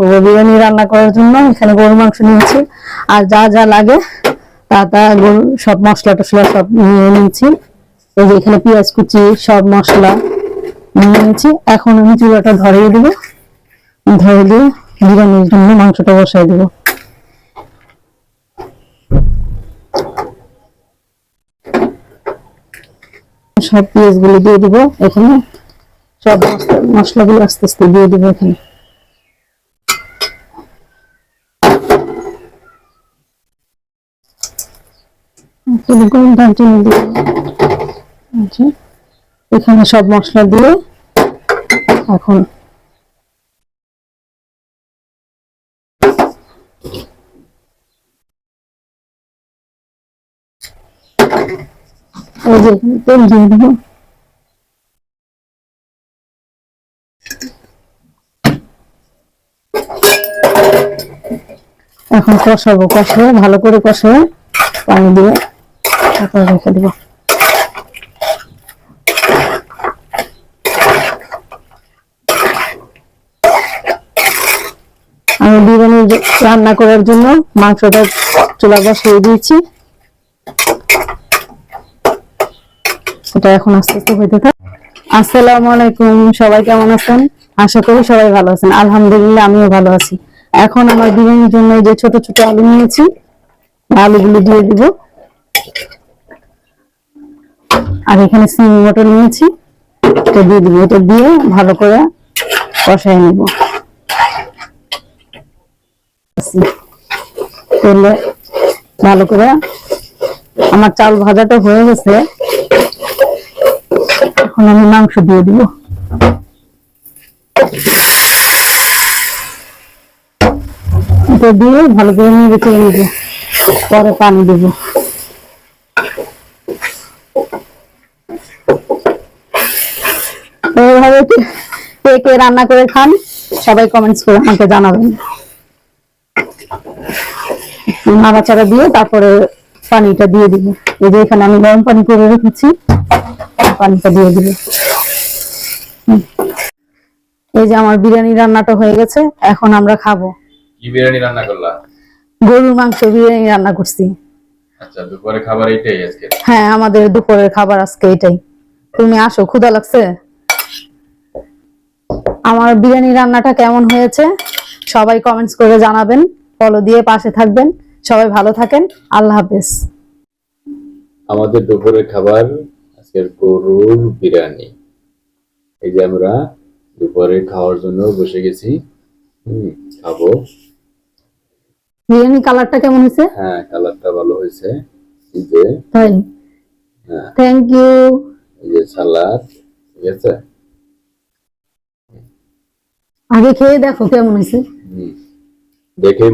করব বিরিয়ানি রান্না করার জন্য এখানে গরুর মাংস নিয়েছি। আর যা যা লাগে, তা তা গরু, সব মশলা টসলা সব নিয়ে নিয়েছি। এই যে এখানে পেঁয়াজ কুচি, সব মশলা নিয়ে নিয়েছি। এখন আমি চুলাটা ধরিয়ে দেবো। ধরে দিয়ে বিরিয়ানির জন্য মাংসটা বসাই দেবো। সব পেঁয়াজগুলো দিয়ে দিব এখানে। সব মশলা- মশলাগুলো আস্তে আস্তে দিয়ে দিব এখানে। এরকম দারচিনি দিয়ে আচ্ছা। এখানে সব মশলা দিয়ে এখন তেল দিয়ে এখন কষাবো কষে ভালো করে কষে পানি দিয়ে তারপর রেখে দেবো। আমি বিরিয়ানি রান্না করার জন্য মাংসটা চুলা বসিয়ে দিয়েছি। এটা এখন আস্তে আস্তে হইতে থাক আসসালামু আলাইকুম, সবাই কেমন আছেন? আশা করি সবাই ভালো আছেন। আলহামদুলিল্লাহ, আমিও ভালো আছি। এখন আমার বিরিয়ানির জন্য যে ছোট ছোট আলু নিয়েছি, আলুগুলো দিয়ে দিব। আর এখানে সিম মটর নিয়েছি। এটা দিয়ে দিব, এটা দিয়ে ভালো করে কষাই নেব। তেলে ভালো করে আমার চাল ভাজাটা হয়ে গেছে। এখন আমি মাংস দিয়ে দিব। এটা দিয়ে ভালো করে নিয়ে রেখে নিব। পরে পানি দেব। কে- কে রান্না করে খান সবাই কমেন্টস করে আমাকে জানাবেন। নাড়াচাড়া দিয়ে তারপরে পানিটা দিয়ে দিব। এই যে এখানে আমি গরম পানি করে রেখেছি পানিটা দিয়ে দিব। এই যে আমার বিরিয়ানি রান্নাটা হয়ে গেছে এখন আমরা খাব। কি বিরিয়ানি রান্না করলা? গরুর মাংস বিরিয়ানি রান্না করছি। আচ্ছা দুপুরে খাবার এইটাই আজকে? হ্যাঁ আমাদের দুপুরের খাবার আজকে এটাই। তুমি আসো ক্ষুধা লাগছে? আমার বিরিয়ানি রান্নাটা কেমন হয়েছে সবাই কমেন্টস করে জানাবেন। ফলো দিয়ে পাশে থাকবেন। সবাই ভালো থাকেন। আল্লাহ হাফেজ। আমাদের দুপুরের খাবার আজকের গরুর বিরিয়ানি। এই যে আমরা দুপুরে খাওয়ার জন্য বসে গেছি। হুম খাব। বিরিয়ানি কালারটা কেমন হয়েছে? হ্যাঁ কালারটা ভালো হয়েছে। এই যে তাই? হ্যাঁ। থ্যাংক ইউ এই যে সালাদ ঠিক আছে? আগে খেয়ে দেখো কেমন হয়েছে। দেখে